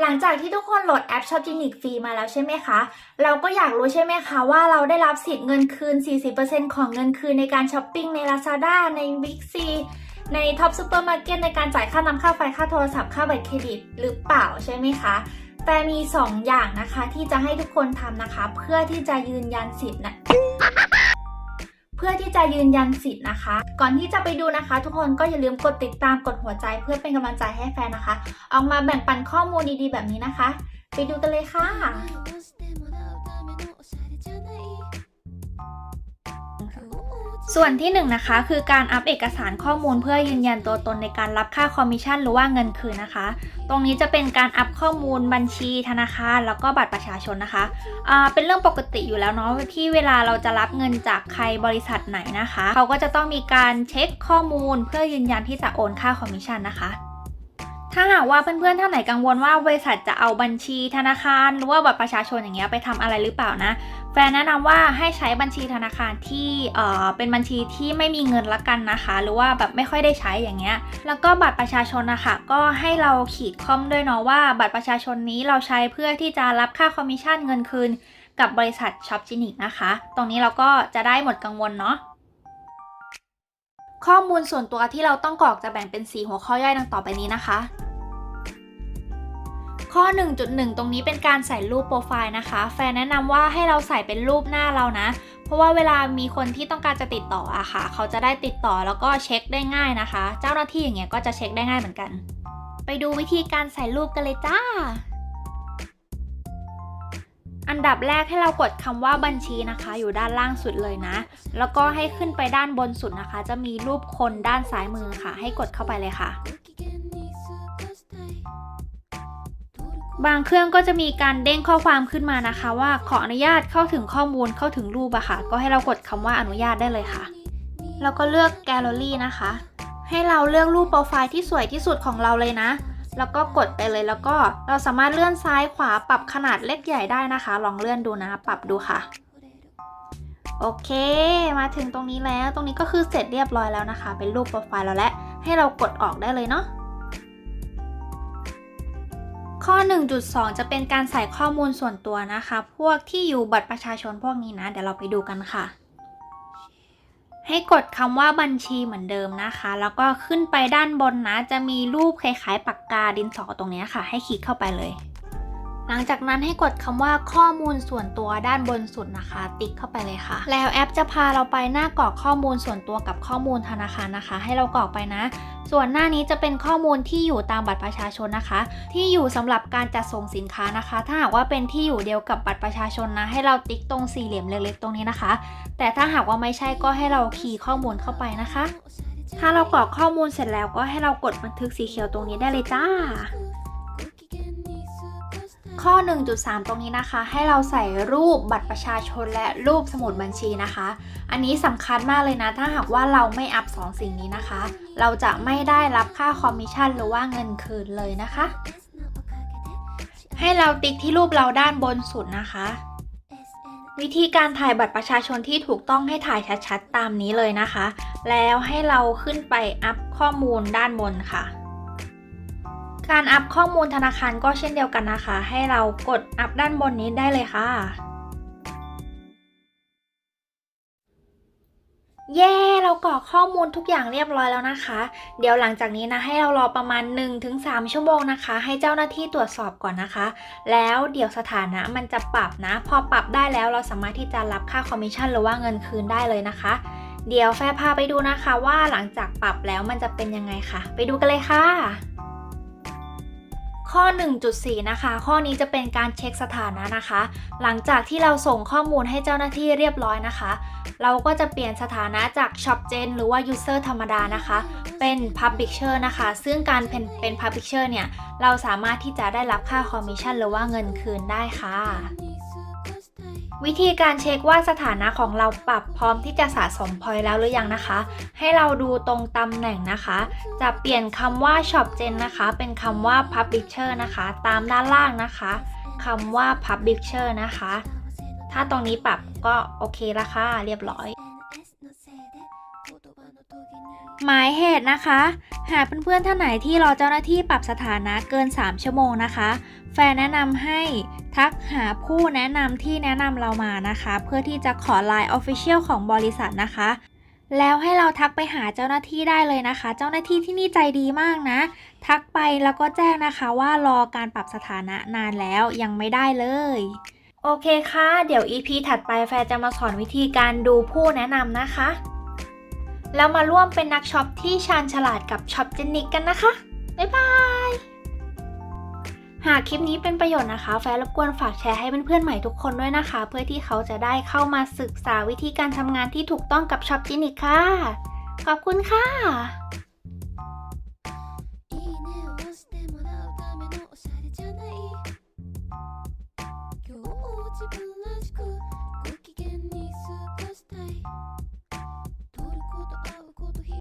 หลังจากที่ทุกคนโหลดแอป Shopgenic ฟรีมาแล้วใช่ไหมคะ เราก็อยากรู้ใช่ไหมคะว่าเราได้รับสิทธิ์เงินคืน 40%ของเงินคืนในการช้อปปิ้งใน Lazada ใน Big C ใน Top Supermarket ในการจ่ายค่าน้ำค่าไฟค่าโทรศัพท์ค่าบัตรเครดิตหรือเปล่าใช่ไหมคะแต่มี 2 อย่างนะคะที่จะให้ทุกคนทำนะคะ เพื่อที่จะยืนยันสิทธิ์นะ เพื่อที่จะยืนยันสิทธิ์นะคะ ก่อนที่จะไปดูนะคะ ทุกคนก็อย่าลืมกดติดตามกดหัวใจเพื่อเป็นกำลังใจให้แฟนนะคะ ออกมาแบ่งปันข้อมูลดีๆ แบบนี้นะคะ ไปดูกันเลยค่ะ ส่วนที่1นงนะคะคือการอัปเอกสารข้อมูลเพื่อยืนยันตัวตนในการรับค่าคอมมิชชั่นหรือว่าเงินคืนนะคะ ตรงนี้จะเป็นการอัปข้อมูลบัญชีธนาคารแล้วก็บัตรประชาชนนะคะอ่าเป็นเรื่องปกติอยู่แล้วเนาะที่เวลาเราจะรับเงินจากใครบริษัทไหนนะคะเขาก็จะต้องมีการเช็คข้อมูล เพื่อยืนยันที่จะโอนค่าคอมมิชชั่นนะคะถ้าหากว่าเพื่อนๆ ท่านไหนกังวลว่าบริษัทจะเอาบัญชีธนาคาร หรือว่าบัตรประชาชนอย่างเงี้ยไปทำอะไรหรือเปล่านะ แฟนแนะนำว่าให้ใช้บัญชีธนาคารที่เอ่อเป็นบัญชีที่ไม่มีเงินละกันนะคะ หรือว่าแบบไม่ค่อยได้ใช้อย่างเงี้ย แล้วก็บัตรประชาชนนะคะก็ให้เราขีดข้อมด้วยเนาะว่า บัตรประชาชนนี้เราใช้เพื่อที่จะรับค่าคอมมิชชั่นเงินคืน กับบริษัทช็อปจินิกนะคะ ตรงนี้เราก็จะได้หมดกังวลเนาะข้อมูลส่วนตัวที่เราต้องกรอกจะแบ่งเป็น 4 หัวข้อย่อยดังต่อไปนี้นะคะ ข้อ 1.1 ตรงนี้เป็นการใส่รูปโปรไฟล์นะคะ แฟนแนะนำว่าให้เราใส่เป็นรูปหน้าเรานะ เพราะว่าเวลามีคนที่ต้องการจะติดต่ออะค่ะ เขาจะได้ติดต่อแล้วก็เช็คได้ง่ายนะคะ เจ้าหน้าที่อย่างเงี้ยก็จะเช็คได้ง่ายเหมือนกัน ไปดูวิธีการใส่รูปกันเลยจ้า อันดับแรกให้เรากดคำว่าบัญชีนะคะ อยู่ด้านล่างสุดเลยนะ แล้วก็ให้ขึ้นไปด้านบนสุดนะคะ จะมีรูปคนด้านซ้ายมือค่ะ ให้กดเข้าไปเลยค่ะ บางเครื่องก็จะมีการเด้งข้อความขึ้นมานะคะ ว่าขออนุญาตเข้าถึงข้อมูลเข้าถึงรูปอะค่ะ ก็ให้เรากดคำว่าอนุญาตได้เลยค่ะ แล้วก็เลือกแกลเลอรี่นะคะ ให้เราเลือกรูปโปรไฟล์ที่สวยที่สุดของเราเลยนะ แล้วก็กดไปเลยแล้วก็เราสามารถเลื่อนซ้ายขวาปรับขนาดเล็กใหญ่ได้นะคะ ลองเลื่อนดูนะ ปรับดูค่ะ โอเค มาถึงตรงนี้แล้ว ตรงนี้ก็คือเสร็จเรียบร้อยแล้วนะคะ เป็นรูปโปรไฟล์เราแล้วให้เรากดออกได้เลยเนาะ ข้อ 1.2 จะเป็นการใส่ข้อมูลส่วนตัวนะคะ พวกที่อยู่บัตรประชาชนพวกนี้นะ เดี๋ยวเราไปดูกันค่ะ ให้กดคำว่าบัญชีเหมือนเดิมนะคะ แล้วก็ขึ้นไปด้านบนนะ จะมีรูปคล้ายๆปากกาดินสอตรงนี้ค่ะ ให้คลิกเข้าไปเลย หลังจากนั้นให้กดคำว่าข้อมูลส่วนตัวด้านบนสุดนะคะ ติ๊กเข้าไปเลยค่ะ แล้วแอปจะพาเราไปหน้ากรอกข้อมูลส่วนตัวกับข้อมูลธนาคารนะคะ ให้เรากรอกไปนะ ส่วนหน้านี้จะเป็นข้อมูลที่อยู่ตามบัตรประชาชนนะคะ ที่อยู่สำหรับการจัดส่งสินค้านะคะ ถ้าหากว่าเป็นที่อยู่เดียวกับบัตรประชาชนนะ ให้เราติ๊กตรงสี่เหลี่ยมเล็กๆตรงนี้นะคะ แต่ถ้าหากว่าไม่ใช่ก็ให้เราคีย์ข้อมูลเข้าไปนะคะ ถ้าเรากรอกข้อมูลเสร็จแล้วก็ให้เรากดบันทึกสีเขียวตรงนี้ได้เลยจ้า ข้อ 1.3 ตรงนี้นะคะ ให้เราใส่รูปบัตรประชาชนและรูปสมุดบัญชีนะคะ อันนี้สำคัญมากเลยนะ ถ้าหากว่าเราไม่อัพสองสิ่งนี้นะคะ เราจะไม่ได้รับค่าคอมมิชชั่นหรือว่าเงินคืนเลยนะคะ ให้เราติ๊กที่รูปเราด้านบนสุดนะคะ วิธีการถ่ายบัตรประชาชนที่ถูกต้องให้ถ่ายชัดๆ ตามนี้เลยนะคะ แล้วให้เราขึ้นไปอัพข้อมูลด้านบนค่ะ การอัพข้อมูลธนาคารก็เช่นเดียวกันนะคะ ให้เรากดอัพด้านบนนี้ได้เลยค่ะ เย้ เรากรอกข้อมูลทุกอย่างเรียบร้อยแล้วนะคะ เดี๋ยวหลังจากนี้นะให้เรารอประมาณ 1-3 ชั่วโมงนะคะ ให้เจ้าหน้าที่ตรวจสอบก่อนนะคะ แล้วเดี๋ยวสถานะมันจะปรับนะ พอปรับได้แล้วเราสามารถที่จะรับค่าคอมมิชชั่นหรือว่าเงินคืนได้เลยนะคะ เดี๋ยวแฟพาไปดูนะคะว่าหลังจากปรับแล้วมันจะเป็นยังไงค่ะ ไปดูกันเลยค่ะ ข้อ 1.4 นะคะ ข้อนี้จะเป็นการเช็คสถานะนะคะ หลังจากที่เราส่งข้อมูลให้เจ้าหน้าที่เรียบร้อยนะคะ เราก็จะเปลี่ยนสถานะจาก Shop Gen หรือว่า User ธรรมดานะคะ เป็น Publisher นะคะ ซึ่งการเป็นเป็น Publisher เนี่ย เราสามารถที่จะได้รับค่าคอมมิชชั่นหรือว่าเงินคืนได้ค่ะ วิธีการเช็คว่าสถานะของเราปรับพร้อมที่จะสะสมพอยต์แล้วหรือยังนะคะ ให้เราดูตรงตำแหน่งนะคะ จะเปลี่ยนคำว่า Shop Gen นะคะ เป็นคำว่า Publisher นะคะ ตามด้านล่างนะคะคำว่า Publisher นะคะ ถ้าตรงนี้ปรับก็โอเคละค่ะเรียบร้อย หมายเหตุนะคะ หากเพื่อนๆท่านไหนที่รอเจ้าหน้าที่ปรับสถานะเกิน 3 ชั่วโมงนะคะ แฟนแนะนำให้ทักหาผู้แนะนำที่แนะนำเรามานะคะ เพื่อที่จะขอ Line Official ของบริษัทนะคะ แล้วให้เราทักไปหาเจ้าหน้าที่ได้เลยนะคะ เจ้าหน้าที่ที่นี่ใจดีมากนะ ทักไปแล้วก็แจ้งนะคะว่ารอการปรับสถานะนานแล้วยังไม่ได้เลยโอเคค่ะ เดี๋ยว EP ถัดไปแฟร์จะมาสอนวิธีการดูผู้แนะนำนะคะ แล้วมาร่วมเป็นนักช็อปที่ชาญฉลาดกับช็อปเจนิกกันนะคะ บ๊ายบาย หากคลิปนี้เป็นประโยชน์นะคะ แฟนรบกวนฝากแชร์ให้เพื่อนๆใหม่ทุกคนด้วยนะคะ เพื่อที่เขาจะได้เข้ามาศึกษาวิธีการทำงานที่ถูกต้องกับช็อปเจนิกค่ะ ขอบคุณค่ะ